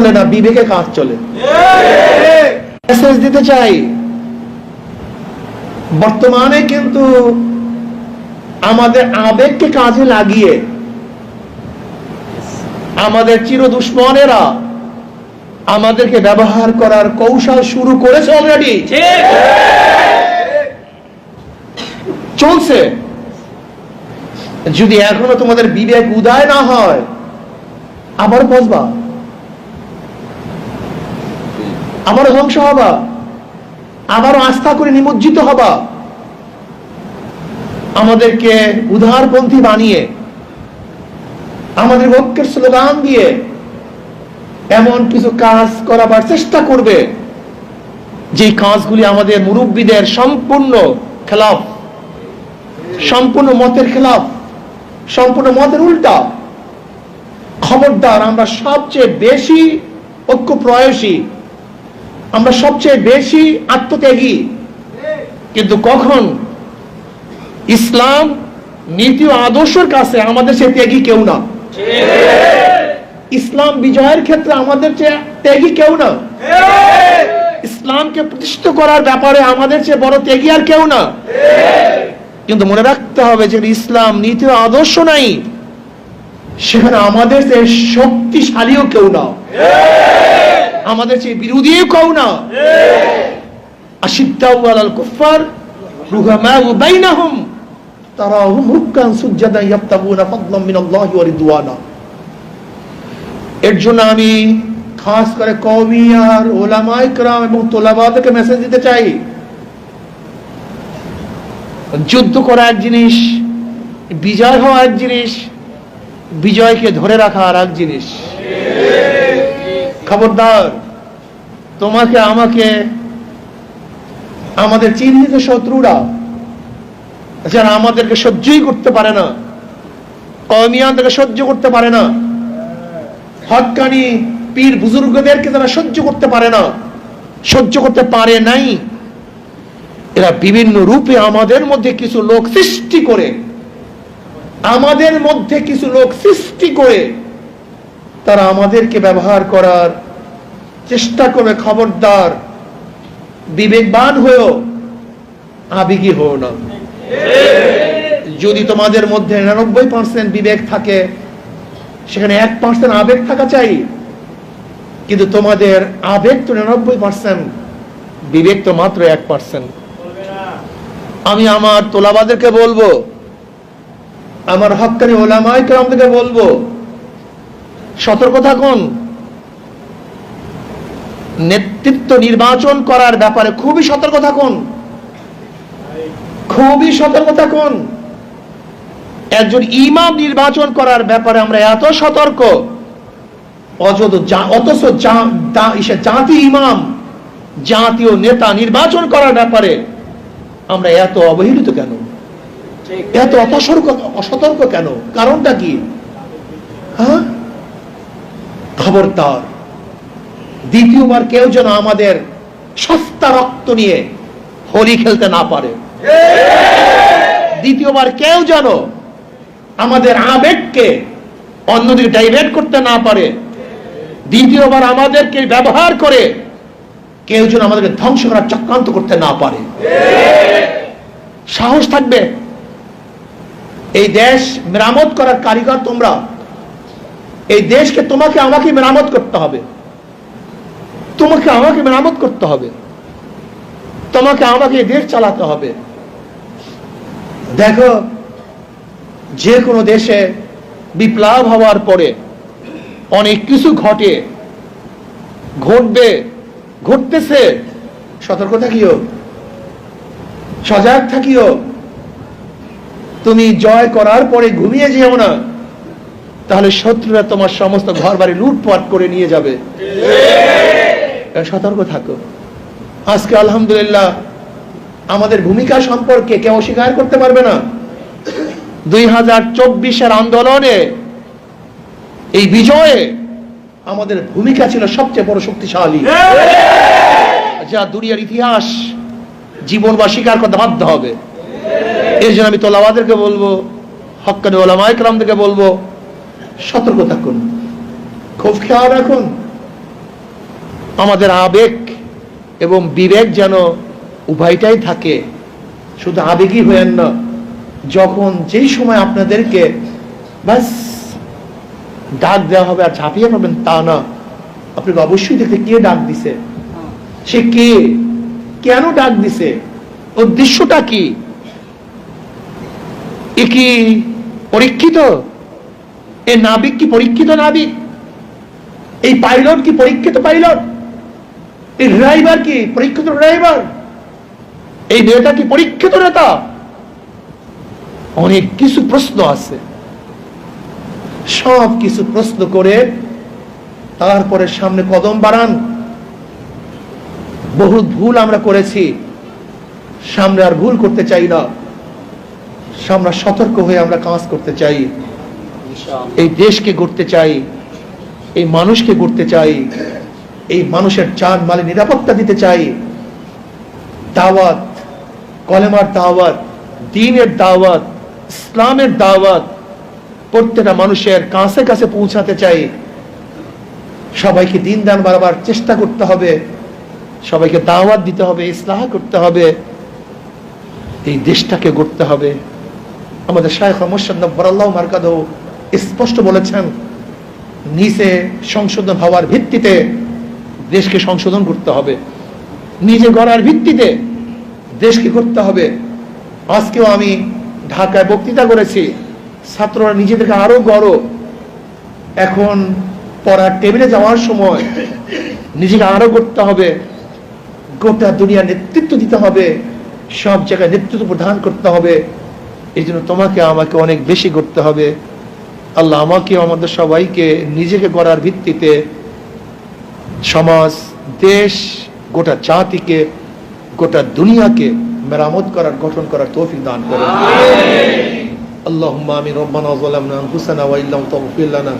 চলে না বিবেকে কাজ চলে। মেসেজ দিতে চাই। বর্তমানে কিন্তু আমাদের আবেগকে কাজে লাগিয়ে আমাদের চির দুশ্মনেরা আমাদেরকে ব্যবহার করার কৌশল শুরু করেছে অলরেডি চলছে। যদি এখনও তোমাদের বিবেক উদয় না হয় আবার বসবা। আবারও ধ্বংস হবা। আবারও আস্থা করে নিমজ্জিত হবা। আমাদেরকে উদারপন্থী বানিয়ে, আমাদের ঐক্যের স্লোগান দিয়ে এমন কিছু কাজ করাবার চেষ্টা করবে যে কাজগুলি আমাদের মুরব্বীদের সম্পূর্ণ খেলাফ, সম্পূর্ণ মতের খেলাফ, সম্পূর্ণ মতের উল্টা। খবরদার আমরা সবচেয়ে বেশি ঐক্য প্রয়াসী আমরা সবচেয়ে বেশি আত্মত্যাগী। কিন্তু কখন ইসলাম নীতি ও আদর্শের কাছে আমাদের সে ত্যাগী কেউ না। ইসলাম বিজয়ের ক্ষেত্রে আমাদের চেয়ে ত্যাগী কেউ না। ইসলামকে প্রতিষ্ঠিত করার ব্যাপারে আমাদের চেয়ে বড় ত্যাগী আর কেউ না। কিন্তু মনে রাখতে হবে যে ইসলাম নীতি ও আদর্শ নাই, সেখানে আমাদের চেয়ে শক্তিশালীও কেউ না। আমাদের চেয়ে বিরোধীও কেউ না আশিদ্দাউ আলাল কুফার রুহামাউ বাইনাহুম তারাহুম রুক্কান সুজ্জাদান ইয়াবতাগুনা ফাদলাম মিনাল্লাহি ওয়া রিদওয়ানা এর জন্য আমি খাস করে কওমি আর ওলামায়ে کرام এবং তোলাবাদেরকে মেসেজ দিতে চাই যুদ্ধ করা এক জিনিস বিজয় হওয়া এক জিনিস বিজয়কে ধরে রাখা আর এক জিনিস খবরদার, তোমাকে, আমাকে, আমাদের চিহ্নিত শত্রুরা যারা আমাদেরকে সহ্যই করতে পারে না কমিয়ানদেরকে সহ্য করতে পারে না, হকানি পীর বুজুর্গদেরকে যারা সহ্য করতে পারে না, সহ্য করতে পারে নাই, এরা বিভিন্ন রূপে আমাদের মধ্যে কিছু লোক সৃষ্টি করে, আমাদের মধ্যে কিছু লোক সৃষ্টি করে তারা আমাদেরকে ব্যবহার করার চেষ্টা করবে, খবরদার, বিবেকবান হয়েও আবেগী হও না। যদি তোমাদের মধ্যে নিরানব্বই পার্সেন্ট বিবেক থাকে, সেখানে এক পার্সেন্ট আবেগ থাকা চাই। কিন্তু তোমাদের আবেগ তো নিরানব্বই পার্সেন্ট বিবেক তো মাত্র এক পার্সেন্ট আমি আমার তোলাবাদেরকে বলব, আমার হকানি ওলামাই কেরামদেরকে বলব সতর্ক থাকুন। নেতৃত্ব নির্বাচন করার ব্যাপারে খুবই সতর্ক থাকুন। খুবই সতর্ক থাকুন। একজন ইমাম নির্বাচন করার ব্যাপারে আমরা এত সতর্ক অথচ জাতি ইমাম জাতীয় নেতা নির্বাচন করার ব্যাপারে আমরা এত অবহেলিত কেন? এত অতসর্ক অসতর্ক কেন? কারণটা কি? হ্যাঁ? খবরদার। দ্বিতীয়বার কেউ যেন আমাদের সস্তা রক্ত নিয়ে হোলি খেলতে না পারে। দ্বিতীয়বার কেউ যেন আমাদের আবেগকে অন্যদিকে ডাইভার্ট করতে না পারে। দ্বিতীয়বার আমাদেরকে ব্যবহার করে কেউ যেন আমাদেরকে ধ্বংস করার চক্রান্ত করতে না পারে। সাহস থাকবে। এই দেশ মেরামত করার কারিগর তোমরা এই দেশকে তোমাকে আমাকে মেরামত করতে হবে। তোমাকে আমাকে মেরামত করতে হবে। তোমাকে আমাকে দেশ চালাতে হবে। দেখো, যে কোনো দেশে বিপ্লব হওয়ার পরে অনেক কিছু ঘটে, ঘটবে, ঘটতেছে। সতর্ক থাকিও, সজাগ থাকিও। তুমি জয় করার পরে ঘুমিয়ে যেও না। তাহলে শত্রুরা তোমার সমস্ত ঘর বাড়ি লুটপাট করে নিয়ে যাবে। সতর্ক থাকো। আজকে আলহামদুলিল্লাহ আমাদের ভূমিকা সম্পর্কে কেউ অস্বীকার করতে পারবে না। দুই হাজার চব্বিশের আন্দোলনে এই বিজয়ে আমাদের ভূমিকা ছিল সবচেয়ে বড় শক্তিশালী। যা দুনিয়ার ইতিহাস জীবন বা স্বীকার করতে বাধ্য হবে। এই জন্য আমি তোলাবাদেরকে বলব হকানি ওলামায় কালামদেরকে বলব সতর্ক থাকুন। খুব খেয়াল রাখুন। আমাদের আবেগ এবং বিবেক যেন উভয়টাই থাকে, শুধু আবেগই হয়েন না, যখন যেই সময় আপনাদেরকে ব্যাস ডাক দেওয়া হবে আর ঝাঁপিয়ে পাবেন তা না, আপনাকে অবশ্যই দেখতে কে ডাক দিছে? সে কে? কেন ডাক দিছে? উদ্দেশ্যটা কি? এ কি পরীক্ষিত? এ নাবিক কি পরীক্ষিত নাবিক? এই পাইলট কি পরীক্ষিত পাইলট? এই ড্রাইভার কি পরীক্ষিত ড্রাইভার? এই নেতা কি পরীক্ষিত নেতা? অনেক কিছু প্রশ্ন আছে। সব কিছু প্রশ্ন করে তারপরে সামনে কদম বাড়ান। বহু ভুল আমরা করেছি। সামনে আর ভুল করতে চাই না। আমরা সতর্ক হয়ে আমরা কাজ করতে চাই। এই দেশকে গড়তে চাই, এই মানুষকে গড়তে চাই, এই মানুষের চান মালে নিরাপত্তা দিতে চাই। দাওয়াত, কলেমার দাওয়াত, দিনের দাওয়াত, ইসলামের দাওয়াত প্রত্যেকটা মানুষের কাছে কাছে পৌঁছাতে চাই। সবাইকে দিন দান বাড়াবার চেষ্টা করতে হবে। সবাইকে দাওয়াত দিতে হবে, ইসলাহ করতে হবে। এই দেশটাকে গড়তে হবে। আমাদের শায়খ মোসান্নবরাল্লাহ মার্কাদ স্পষ্ট বলেছেন নিচে সংশোধন হওয়ার ভিত্তিতে দেশকে সংশোধন করতে হবে। নিজে গড়ার ভিত্তিতে দেশকে করতে হবে। আজকেও আমি ঢাকায় বক্তৃতা করেছি, ছাত্ররা নিজেদেরকে আরও গড়। এখন পড়ার টেবিলে যাওয়ার সময় নিজেকে আরও করতে হবে। গোটা দুনিয়া নেতৃত্ব দিতে হবে। সব জায়গায় নেতৃত্ব প্রদান করতে হবে। এই জন্য তোমাকে আমাকে অনেক বেশি করতে হবে। আল্লাহ আমাকে আমাদের সবাইকে নিজেকে গড়ার ভিত্তিতে সমাজ দেশ গোটা জাতিকে গোটা দুনিয়াকে মেরামত করার গঠন করার তৌফিক দান করে اللهم آمين ربنا ظلمنا أنفسنا وإن لم تغفر لنا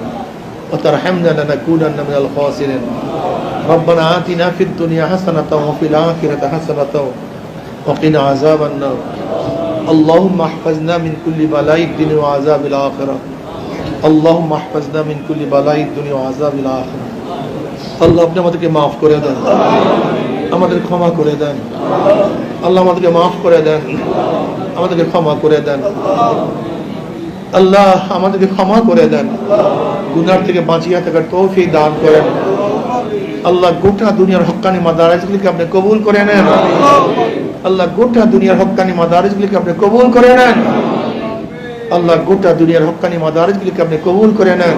وترحمنا لنكونن من الخاسرين ربنا آتنا في الدنيا حسنة وفي الآخرة حسنة وقنا عذاب النار اللهم احفظنا من كل بلاء الدنيا وعذاب الآخرة আল্লাহ হাফাজনা মিন কুল্লি বালাই দুনিয়া আযাব ইল আল্লাহ, আপনি আমাদেরকে maaf করে দেন। আমাদের ক্ষমা করে দেন। আল্লাহ আমাদেরকে maaf করে দেন। আমাদেরকে ক্ষমা করে দেন। আল্লাহ আমাদেরকে ক্ষমা করে দেন। গুনার থেকে বাঁচিয়ে থাকার তৌফিক দান করেন। আল্লাহ, গোটা দুনিয়ার হকানি মাদারাজগুলিকে আপনি কবুল করে নেন। আল্লাহ, গোটা দুনিয়ার হকানি মাদারিসগুলিকে আপনি কবুল করে নেন। আল্লাহ গোটা দুনিয়ার হক্কানি মাদারিজগুলিকে আপনি কবুল করে নেন।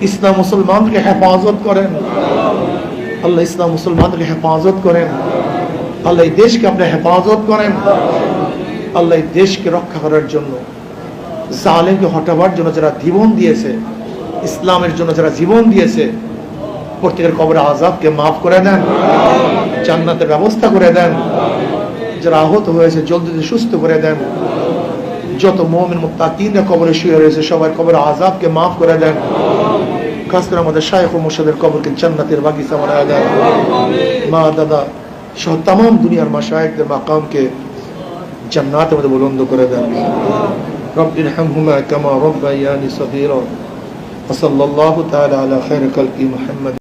ইসলাম মুসলমানকে হেফাজত করেন। আল্লাহ ইসলাম মুসলমানকে হেফাজত করেন। আল্লাহ এই দেশকে আপনি হেফাজত করেন। আল্লাহ এই দেশকে রক্ষা করার জন্য, জালেমকে হটাবার জন্য যারা জীবন দিয়েছে, ইসলামের জন্য যারা জীবন দিয়েছে, প্রত্যেকের কবর আজাবকে মাফ করে দেন, জান্নাতের ব্যবস্থা করে দেন, যারা আহত হয়েছে জলদি সুস্থ করে দেন। যত মোমেন মুত্তাকিনরা কবরে শুয়ে রয়েছে সবার কবর আজাবকে মাফ করে দেন খাস করে আমাদের শায়েখ ও মোর্শেদের কবরকে জান্নাতের বাগিচা বানায় দেন মা দাদা সহ তাম দুনিয়ার মা শায়েকদের মাকামকে জান্নাতের মধ্যে বুলন্দ করে দেন رب ارحمهما كما ربياني صغيرا وصلى الله تعالى على خير خلق محمد